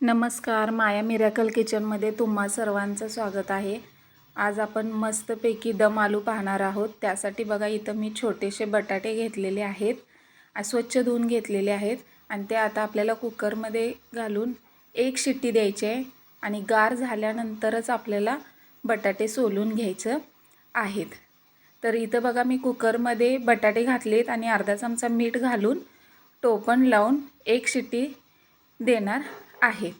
नमस्कार माया मिरॅकल किचनमध्ये तुम्हा सर्वांचं स्वागत आहे. आज आपण मस्तपैकी दम आलू पाहणार आहोत. त्यासाठी बघा इथं मी छोटेसे बटाटे घेतलेले आहेत. स्वच्छ धुवून घेतलेले आहेत. आणि ते आता आपल्याला कुकरमध्ये घालून एक शिट्टी द्यायची आहे. आणि गार झाल्यानंतरच आपल्याला बटाटे सोलून घ्यायचं आहेत. तर इथं बघा मी कुकरमध्ये बटाटे घातलेत आणि अर्धा चमचा मीठ घालून टोपण लावून एक शिट्टी देणार आहे.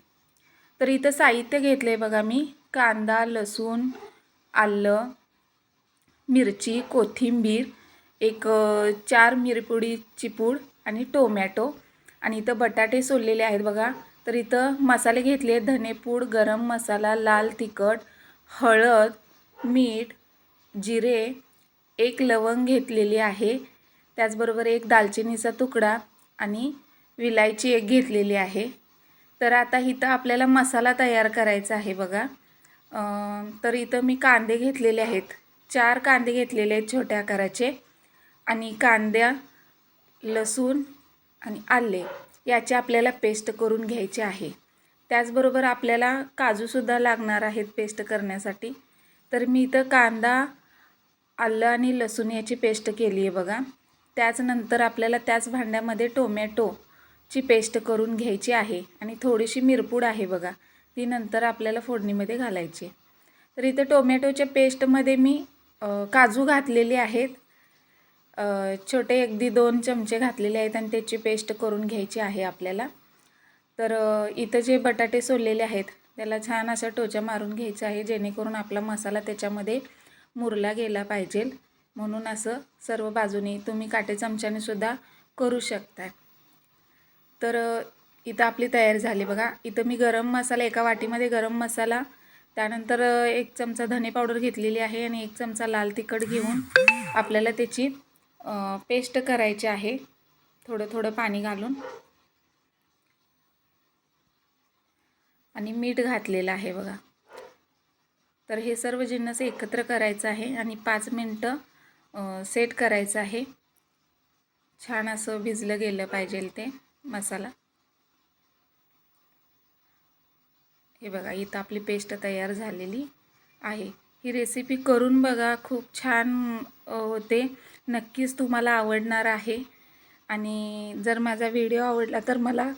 तर इथं साहित्य घेतलं आहे बघा मी. कांदा लसूण आलं मिरची कोथिंबीर एक चार मिरपुडीची पूड आणि टोमॅटो. आणि इथं बटाटे सोललेले आहेत बघा. तर इथं मसाले घेतले धनेपूड गरम मसाला लाल तिखट हळद मीठ जिरे एक लवंग घेतलेली आहे. त्याचबरोबर एक दालचिनीचा तुकडा आणि विलायची एक घेतलेली आहे. तर आता इथं आपल्याला मसाला तयार करायचा आहे बघा. तर इथं मी कांदे घेतलेले आहेत. चार कांदे घेतलेले आहेत छोट्या आकाराचे. आणि कांद्या लसूण आणि आले याची आपल्याला पेस्ट करून घ्यायची आहे. त्याचबरोबर आपल्याला काजूसुद्धा लागणार आहेत पेस्ट करण्यासाठी. तर मी इथं कांदा आलं आणि लसूण याची पेस्ट केली आहे बघा. त्याचनंतर आपल्याला त्याच भांड्यामध्ये टोमॅटो ची पेस्ट करून घ्यायची आहे आणि थोडीशी मिरपूड आहे बघा. ती नंतर आपल्याला फोडणीमध्ये घालायची तर इथं टोमॅटोच्या पेस्टमध्ये मी काजू घातलेले आहेत. छोटे अगदी दोन चमचे घातलेले आहेत आणि त्याची पेस्ट करून घ्यायची आहे आपल्याला. तर इथं जे बटाटे सोललेले आहेत त्याला छान असं टोचा मारून घ्यायचं आहे जेणेकरून आपला मसाला त्याच्यामध्ये मुरला गेला पाहिजे. म्हणून असं सर्व बाजूनी तुम्ही काटे चमच्याने सुद्धा करू शकताय. तर इथं आपली तयार झाली बघा. इथं मी गरम मसाला एका वाटीमध्ये गरम मसाला त्यानंतर एक चमचा धने पावडर घेतलेली आहे आणि एक चमचा लाल तिखट घेऊन आपल्याला त्याची पेस्ट करायची आहे. थोडं थोडं पाणी घालून. आणि मीठ घातलेलं आहे बघा. तर हे सर्व जिन्नस एकत्र करायचं आहे आणि पाच मिनटं सेट करायचं आहे. छान असं भिजलं गेलं पाहिजे ते. मसाला. हे बघा इथं आपली पेस्ट तयार झालेली आहे. ही रेसिपी करून बघा खूप छान होते. नक्कीच तुम्हाला आवडणार आहे. आणि जर माझा व्हिडिओ आवडला तर मला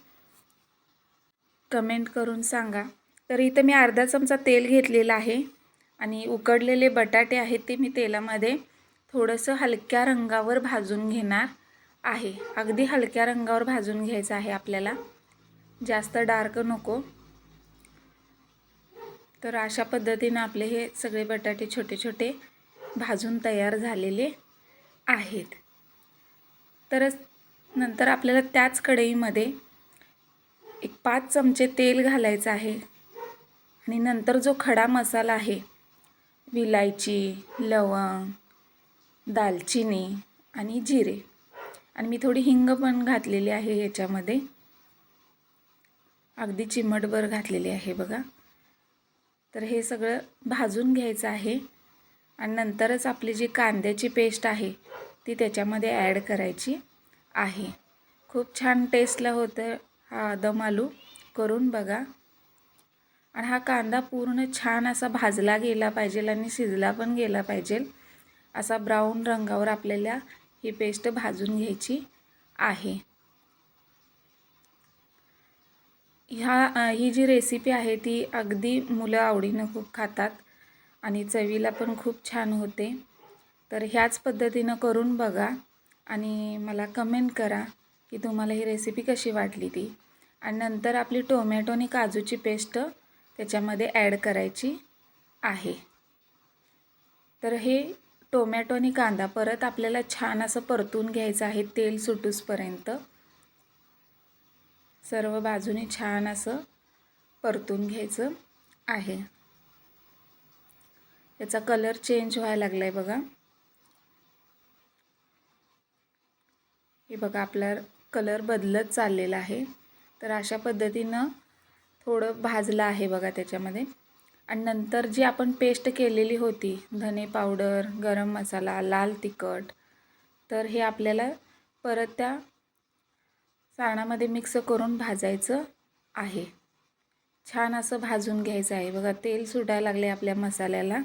कमेंट करून सांगा. तर इथं मी अर्धा चमचा तेल घेतलेलं आहे आणि उकडलेले बटाटे आहेत ते मी तेलामध्ये थोडंसं हलक्या रंगावर भाजून घेणार. आहे. अगदी हलक्या रंगावर भाजून घ्यायचं आहे आपल्याला. जास्त डार्क नको. तर अशा पद्धतीनं आपले हे सगळे बटाटे छोटे छोटे भाजून तयार झालेले आहेत. तरच नंतर आपल्याला त्याच कढईमध्ये एक पाच चमचे तेल घालायचं आहे. आणि नंतर जो खडा मसाला आहे विलायची लवंग दालचिनी आणि जिरे आणि मी थोडी हिंग पण घातलेली आहे याच्यामध्ये. अगदी चिमटभर घातलेली आहे बघा. तर हे सगळं भाजून घ्यायचं आहे. आणि नंतरच आपली जी कांद्याची पेस्ट आहे ती त्याच्यामध्ये ॲड करायची आहे. खूप छान टेस्टला होतं हा दम आलू. करून बघा. आणि हा कांदा पूर्ण छान असा भाजला गेला पाहिजे आणि शिजला पण गेला पाहिजे. असा ब्राऊन रंगावर आपल्याला ही पेस्ट भाजून घ्यायची आहे. ह्या ही जी रेसिपी आहे ती अगदी मुलं आवडीनं खूप खातात आणि चवीला पण खूप छान होते. तर ह्याच पद्धतीनं करून बघा आणि मला कमेंट करा की तुम्हाला ही रेसिपी कशी वाटली ती. आणि नंतर आपली टोमॅटो आणि काजूची पेस्ट त्याच्यामध्ये ॲड करायची आहे. तर हे टोमॅटो आणि कांदा परत आपल्याला छान असं परतून घ्यायचं आहे तेल सुटूसपर्यंत. सर्व बाजूने छान असं परतून घ्यायचं आहे. याचा कलर चेंज व्हायला लागला आहे बघा. हे बघा आपला कलर बदलत चाललेला आहे. तर अशा पद्धतीनं थोडं भाजलं आहे बघा त्याच्यामध्ये. आणि नंतर जी आपण पेस्ट केलेली होती धने पावडर गरम मसाला लाल तिखट तर हे आपल्याला परत त्या साणामध्ये मिक्स करून भाजायचं आहे. छान असं भाजून घ्यायचं आहे. बघा तेल सुटायला लागले आपल्या मसाल्याला.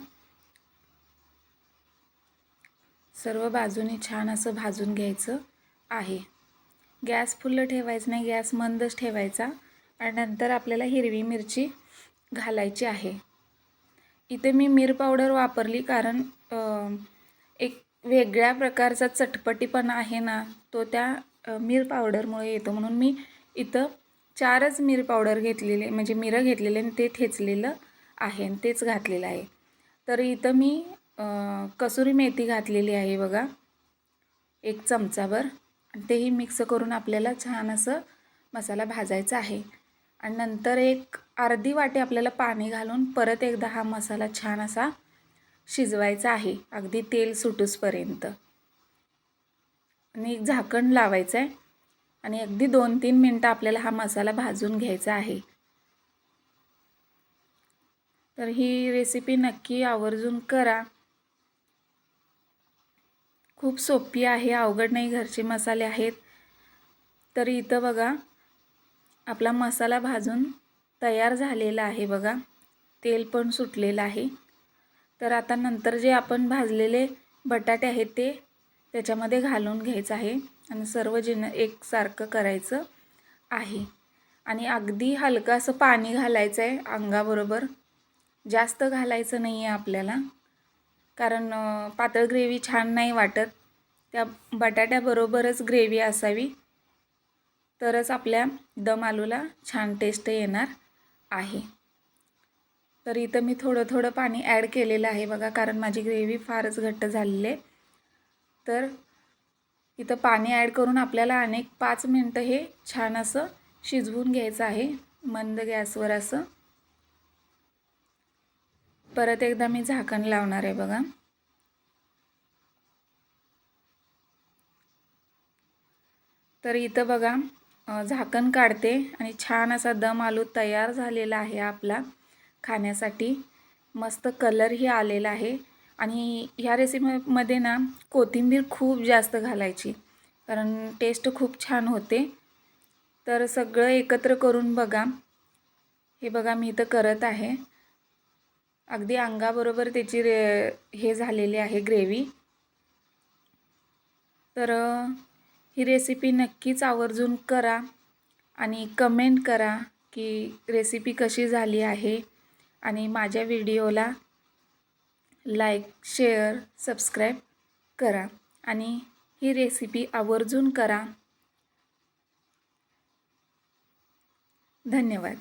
सर्व बाजूने छान असं भाजून घ्यायचं आहे. गॅस फुल्ल ठेवायचं नाही गॅस मंदच ठेवायचा. आणि नंतर आपल्याला हिरवी मिरची घालायची आहे. इथे मी मिर पावडर वापरली कारण एक वेगळ्या प्रकारचा चटपटीपणा आहे ना तो त्या मिर पावडरमुळे येतो. म्हणून मी इथं चारच मिर पावडर घेतलेले म्हणजे मिरं घेतलेले आणि ते ठेचलेलं आहे आणि तेच घातलेलं आहे. तर इथं मी कसुरी मेथी घातलेली आहे बघा एक चमचाभर. आणि तेही मिक्स करून आपल्याला छान असं मसाला भाजायचा आहे. आणि नंतर एक अर्धी वाटी आपल्याला पाणी घालून परत एकदा हा मसाला छान असा शिजवायचा आहे. अगदी तेल सुटूसपर्यंत. आणि एक झाकण लावायचं आहे आणि अगदी दोन तीन मिनटं आपल्याला हा मसाला भाजून घ्यायचा आहे. तर ही रेसिपी नक्की आवर्जून करा. खूप सोपी आहे अवघड नाही घरचे मसाले आहेत. तर इथं बघा आपला मसाला भाजून तयार झालेलं आहे बघा. तेल पण सुटलेलं आहे. तर आता नंतर जे आपण भाजलेले बटाटे आहेत ते त्याच्यामध्ये घालून घ्यायचं आहे. आणि सर्व जिन एकसारखं करायचं आहे. आणि अगदी हलकं असं पाणी घालायचं आहे अंगाबरोबर. जास्त घालायचं नाही आहे आपल्याला. कारण पातळ ग्रेव्ही छान नाही वाटत. त्या बटाट्याबरोबरच ग्रेव्ही असावी. तरच आपल्या दम आलूला छान टेस्ट येणार. आहे. तर इथं मी थोडं थोडं पाणी ॲड केलेलं आहे बघा कारण माझी ग्रेव्ही फारच घट्ट झालेली आहे. तर इथं पाणी ॲड करून आपल्याला अनेक पाच मिनटं हे छान असं शिजवून घ्यायचं आहे मंद गॅसवर असं. परत एकदा मी झाकण लावणार आहे बघा. तर इथं बघा झाकण काढते आणि छान असा दम आलू तयार झालेला आहे आपला खाण्यासाठी. मस्त कलरही आलेला आहे. आणि ह्या रेसिपीमध्ये ना कोथिंबीर खूप जास्त घालायची कारण टेस्ट खूप छान होते. तर सगळं एकत्र करून बघा. हे बघा मी इथं करत आहे. अगदी अंगाबरोबर त्याची रे हे झालेली आहे ग्रेव्ही तर ही रेसिपी नक्कीच आवर्जून करा आणि कमेंट करा की रेसिपी कशी झाली आहे. आणि माझ्या व्हिडिओला लाईक शेअर सबस्क्राईब करा. आणि ही रेसिपी आवर्जून करा. धन्यवाद.